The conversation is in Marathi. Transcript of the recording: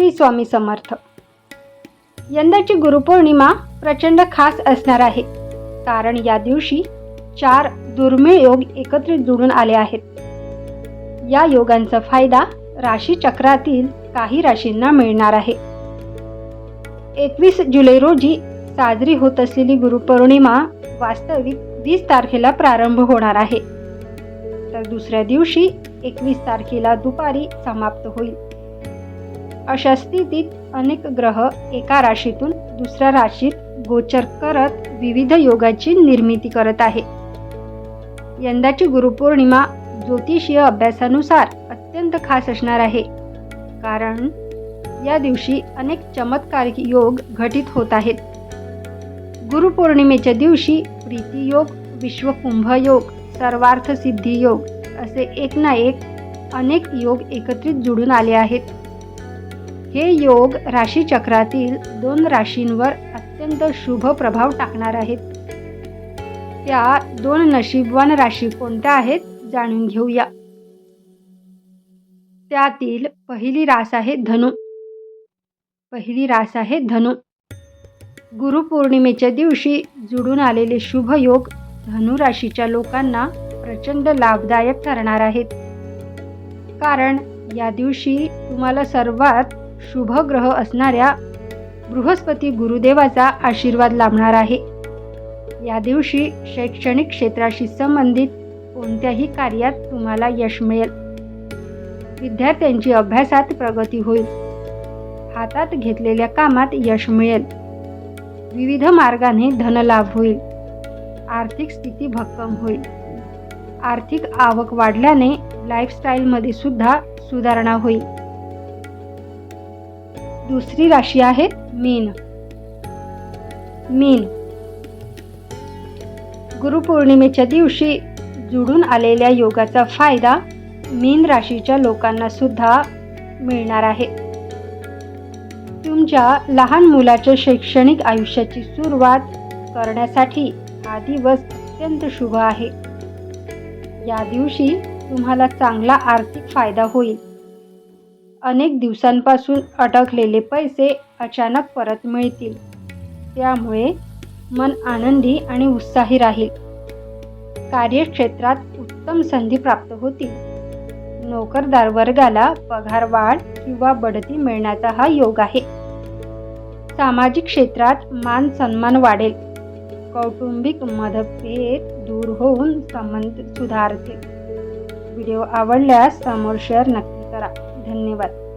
श्री स्वामी समर्थ. यंदाची गुरुपौर्णिमा प्रचंड खास असणार आहे. कारण या दिवशी चार दुर्मिळ योग एकत्रित जुळून आले आहेत. या योगांचा फायदा राशी चक्रातील काही राशींना मिळणार आहे. एकवीस जुलै रोजी साजरी होत असलेली गुरुपौर्णिमा वास्तविक वीस तारखेला प्रारंभ होणार आहे. तर दुसऱ्या दिवशी एकवीस तारखेला दुपारी समाप्त होईल. अशा स्थितीत अनेक ग्रह एका राशीतून दुसऱ्या राशीत गोचर करत विविध योगाची निर्मिती करत आहे. यंदाची गुरुपौर्णिमा ज्योतिषीय अभ्यासानुसार अत्यंत खास असणार आहे. कारण या दिवशी अनेक चमत्कारिक योग घटित होत आहेत. गुरुपौर्णिमेच्या दिवशी प्रीती योग विश्वकुंभ योग सर्वार्थ सिद्धी योग असे एक ना एक अनेक योग एकत्रित जुळून आले आहेत. हे योग राशीचक्रातील दोन राशींवर अत्यंत शुभ प्रभाव टाकणार आहेत. त्या दोन नशीबवान राशी कोणत्या आहेत जाणून घेऊया. त्यातील पहिली रास आहे धनु. पहिली रास आहे धनु. गुरुपौर्णिमेच्या दिवशी जुळून आलेले शुभ योग धनु राशीच्या लोकांना प्रचंड लाभदायक ठरणार आहेत. कारण या दिवशी तुम्हाला सर्वात शुभ ग्रह असणाऱ्या बृहस्पती गुरुदेवाचा आशीर्वाद लाभणार आहे. या दिवशी शैक्षणिक क्षेत्राशी संबंधित कोणत्याही कार्यात तुम्हाला यश मिळेल. विद्यार्थ्यांची अभ्यासात प्रगती होईल. हातात घेतलेल्या कामात यश मिळेल. विविध मार्गाने धनलाभ होईल. आर्थिक स्थिती भक्कम होईल. आर्थिक आवक वाढल्याने लाईफस्टाईलमध्ये सुद्धा सुधारणा होईल. दुसरी राशी आहे मीन. मीन. गुरुपौर्णिमेच्या दिवशी जुडून आलेल्या योगाचा फायदा मीन राशीच्या लोकांना सुद्धा मिळणार आहे. तुमच्या लहान मुलाच्या शैक्षणिक आयुष्याची सुरुवात करण्यासाठी हा दिवस अत्यंत शुभ आहे. या दिवशी तुम्हाला चांगला आर्थिक फायदा होईल. अनेक दिवसांपासून अटकलेले पैसे अचानक परत मिळतील. त्यामुळे मन आनंदी आणि उत्साही राहील. कार्यक्षेत्रात उत्तम संधी प्राप्त होतील. नोकरदार वर्गाला पगार वाढ किंवा बढती मिळण्याचा हा योग आहे. सामाजिक क्षेत्रात मान सन्मान वाढेल. कौटुंबिक मतभेद दूर होऊन संबंध सुधारतील. व्हिडिओ आवडल्यास समोर शेअर नक्की करा. धन्यवाद.